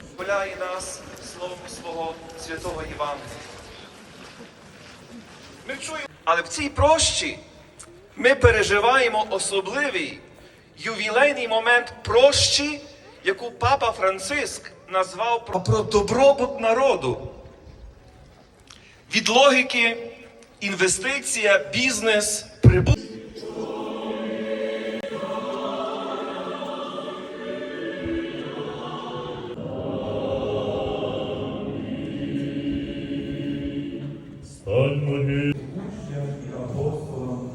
Визволяє нас словом свого святого Євангелія. Але в цій прощі ми переживаємо особливий ювілейний момент прощі, яку папа Франциск назвав про добробут народу. Від логіки інвестиція, бізнес, прибуток. Стань моїм. Апостолом.